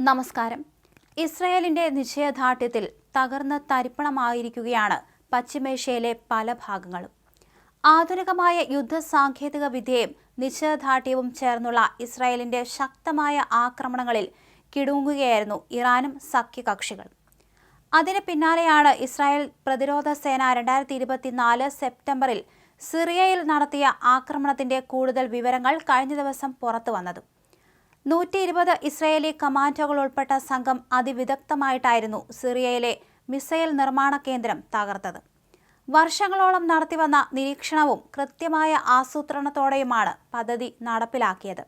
നമസ്കാരം. ഇസ്രയേലിന്റെ നിശ്ചയദാർഢ്യത്തിൽ തകർന്ന് തരിപ്പണമായിരിക്കുകയാണ് പശ്ചിമേഷ്യയിലെ പല ഭാഗങ്ങളും. ആധുനികമായ യുദ്ധ സാങ്കേതിക വിദ്യയും നിശ്ചയദാർഢ്യവും ചേർന്നുള്ള ഇസ്രായേലിന്റെ ശക്തമായ ആക്രമണങ്ങളിൽ കിടുങ്ങുകയായിരുന്നു ഇറാനും സഖ്യകക്ഷികൾ. അതിന് പിന്നാലെയാണ് ഇസ്രായേൽ പ്രതിരോധ സേന രണ്ടായിരത്തി ഇരുപത്തിനാല് സെപ്റ്റംബറിൽ സിറിയയിൽ നടത്തിയ ആക്രമണത്തിന്റെ കൂടുതൽ വിവരങ്ങൾ കഴിഞ്ഞ ദിവസം പുറത്തു വന്നത് നൂറ്റി ഇരുപത് ഇസ്രയേലി കമാൻഡോകൾ ഉൾപ്പെട്ട സംഘം അതിവിദഗ്ധമായിട്ടായിരുന്നു സിറിയയിലെ മിസൈൽ നിർമ്മാണ കേന്ദ്രം തകർത്തത്. വർഷങ്ങളോളം നടത്തിവന്ന നിരീക്ഷണവും കൃത്യമായ ആസൂത്രണത്തോടെയുമാണ് പദ്ധതി നടപ്പിലാക്കിയത്.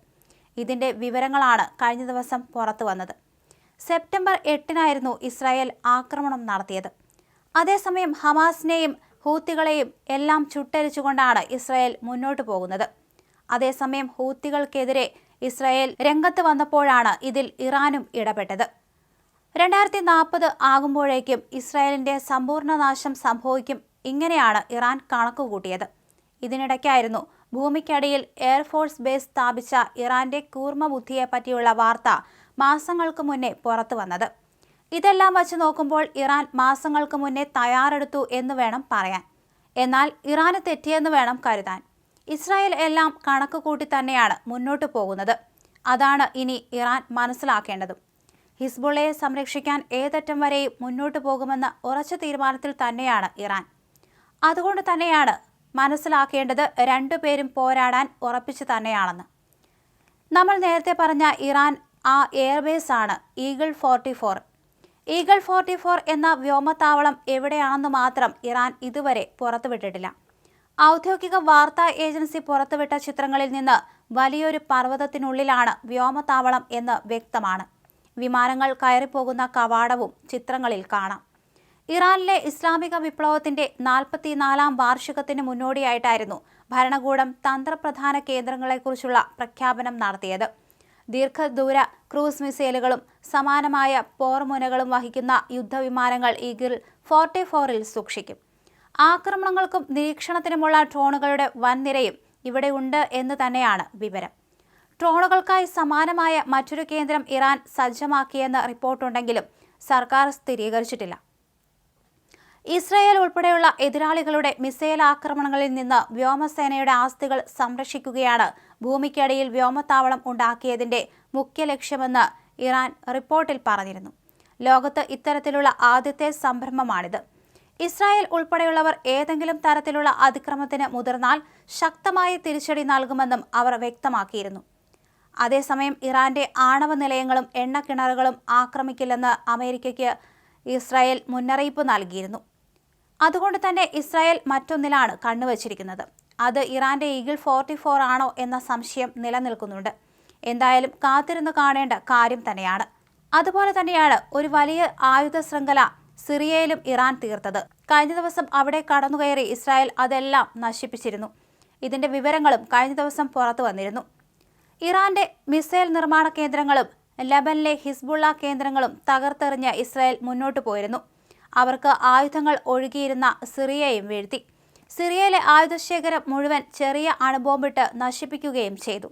ഇതിന്റെ വിവരങ്ങളാണ് കഴിഞ്ഞ ദിവസം പുറത്തു വന്നത്. സെപ്റ്റംബർ എട്ടിനായിരുന്നു ഇസ്രായേൽ ആക്രമണം നടത്തിയത്. അതേസമയം ഹമാസിനെയും ഹൂത്തികളെയും എല്ലാം ചുട്ടരിച്ചുകൊണ്ടാണ് ഇസ്രായേൽ മുന്നോട്ടു പോകുന്നത്. അതേസമയം ഹൂത്തികൾക്കെതിരെ ഇസ്രായേൽ രംഗത്ത് വന്നപ്പോഴാണ് ഇതിൽ ഇറാനും ഇടപെട്ടത്. രണ്ടായിരത്തി നാൽപ്പത് ആകുമ്പോഴേക്കും ഇസ്രായേലിന്റെ സമ്പൂർണ നാശം സംഭവിക്കും ഇങ്ങനെയാണ് ഇറാൻ കണക്കുകൂട്ടിയത് ഇതിനിടയ്ക്കായിരുന്നു ഭൂമിക്കടിയിൽ എയർഫോഴ്സ് ബേസ് സ്ഥാപിച്ച ഇറാന്റെ കൂർമ്മ ബുദ്ധിയെ പറ്റിയുള്ള വാർത്ത മാസങ്ങൾക്ക് മുന്നേ പുറത്തു വന്നത്. ഇതെല്ലാം വച്ച് നോക്കുമ്പോൾ ഇറാൻ മാസങ്ങൾക്ക് മുന്നേ തയ്യാറെടുത്തു എന്ന് വേണം പറയാൻ. എന്നാൽ ഇറാന് തെറ്റിയെന്ന് വേണം കരുതാൻ. ഇസ്രായേൽ എല്ലാം കണക്ക് കൂട്ടി തന്നെയാണ് മുന്നോട്ട് പോകുന്നത്. അതാണ് ഇനി ഇറാൻ മനസ്സിലാക്കേണ്ടതും. ഹിസ്ബുള്ളയെ സംരക്ഷിക്കാൻ ഏതറ്റം വരെയും മുന്നോട്ട് പോകുമെന്ന ഉറച്ച തീരുമാനത്തിൽ തന്നെയാണ് ഇറാൻ. അതുകൊണ്ട് തന്നെയാണ് മനസ്സിലാക്കേണ്ടത് രണ്ടുപേരും പോരാടാൻ ഉറപ്പിച്ചു തന്നെയാണെന്ന്. നമ്മൾ നേരത്തെ പറഞ്ഞ ഇറാൻ ആ എയർബേസ് ആണ് eagle forty four. Eagle forty four എന്ന വ്യോമത്താവളം എവിടെയാണെന്ന് മാത്രം ഇറാൻ ഇതുവരെ പുറത്തുവിട്ടിട്ടില്ല. ഔദ്യോഗിക വാർത്താ ഏജൻസി പുറത്തുവിട്ട ചിത്രങ്ങളിൽ നിന്ന് വലിയൊരു പർവതത്തിനുള്ളിലാണ് വ്യോമത്താവളം എന്ന് വ്യക്തമാണ്. വിമാനങ്ങൾ കയറിപ്പോകുന്ന കവാടവും ചിത്രങ്ങളിൽ കാണാം. ഇറാനിലെ ഇസ്ലാമിക വിപ്ലവത്തിന്റെ നാൽപ്പത്തിനാലാം വാർഷികത്തിന് മുന്നോടിയായിട്ടായിരുന്നു ഭരണകൂടം തന്ത്രപ്രധാന കേന്ദ്രങ്ങളെക്കുറിച്ചുള്ള പ്രഖ്യാപനം നടത്തിയത്. ദീർഘദൂര ക്രൂസ് മിസൈലുകളും സമാനമായ പോർമുനകളും വഹിക്കുന്ന യുദ്ധവിമാനങ്ങൾ ഈഗിൾ ഫോർട്ടി ഫോറിൽ സൂക്ഷിക്കും. ആക്രമണങ്ങൾക്കും നിരീക്ഷണത്തിനുമുള്ള ഡ്രോണുകളുടെ വൻനിരയും ഇവിടെ ഉണ്ട് എന്ന് തന്നെയാണ് വിവരം. ഡ്രോണുകൾക്കായി സമാനമായ മറ്റൊരു കേന്ദ്രം ഇറാൻ സജ്ജമാക്കിയെന്ന് റിപ്പോർട്ടുണ്ടെങ്കിലും സർക്കാർ സ്ഥിരീകരിച്ചിട്ടില്ല. ഇസ്രയേൽ ഉൾപ്പെടെയുള്ള എതിരാളികളുടെ മിസൈൽ ആക്രമണങ്ങളിൽ നിന്ന് വ്യോമസേനയുടെ ആസ്തികൾ സംരക്ഷിക്കുകയാണ് ഭൂമിക്കടിയിൽ വ്യോമത്താവളം ഉണ്ടാക്കിയതിന്റെ മുഖ്യ ലക്ഷ്യമെന്ന് ഇറാൻ റിപ്പോർട്ടിൽ പറഞ്ഞിരുന്നു. ലോകത്ത് ഇത്തരത്തിലുള്ള ആദ്യത്തെ സംരംഭമാണിത്. ഇസ്രായേൽ ഉൾപ്പെടെയുള്ളവർ ഏതെങ്കിലും തരത്തിലുള്ള അതിക്രമത്തിന് മുതിർന്നാൽ ശക്തമായ തിരിച്ചടി നൽകുമെന്നും അവർ വ്യക്തമാക്കിയിരുന്നു. അതേസമയം ഇറാന്റെ ആണവ നിലയങ്ങളും എണ്ണക്കിണറുകളും ആക്രമിക്കില്ലെന്ന് അമേരിക്കയ്ക്ക് ഇസ്രായേൽ മുന്നറിയിപ്പ് നൽകിയിരുന്നു. അതുകൊണ്ട് തന്നെ ഇസ്രായേൽ മറ്റൊന്നിലാണ് കണ്ണുവച്ചിരിക്കുന്നത്. അത് ഇറാന്റെ ഈഗിൾ ഫോർട്ടി ഫോർ ആണോ എന്ന സംശയം നിലനിൽക്കുന്നുണ്ട്. എന്തായാലും കാത്തിരുന്ന് കാണേണ്ട കാര്യം തന്നെയാണ്. അതുപോലെ തന്നെയാണ് ഒരു വലിയ ആയുധ ശൃംഖല സിറിയയിലും ഇറാൻ തീർത്തത്. കഴിഞ്ഞ ദിവസം അവിടെ കടന്നുകയറി ഇസ്രായേൽ അതെല്ലാം നശിപ്പിച്ചിരുന്നു. ഇതിന്റെ വിവരങ്ങളും കഴിഞ്ഞ ദിവസം പുറത്തു വന്നിരുന്നു. ഇറാന്റെ മിസൈൽ നിർമ്മാണ കേന്ദ്രങ്ങളും ലബനിലെ ഹിസ്ബുള്ള കേന്ദ്രങ്ങളും തകർത്തെറിഞ്ഞ് ഇസ്രായേൽ മുന്നോട്ടു പോയിരുന്നു. അവർക്ക് ആയുധങ്ങൾ ഒഴുകിയിരുന്ന സിറിയയും വീഴ്ത്തി. സിറിയയിലെ ആയുധശേഖരം മുഴുവൻ ചെറിയ അണുബോംബിട്ട് നശിപ്പിക്കുകയും ചെയ്തു.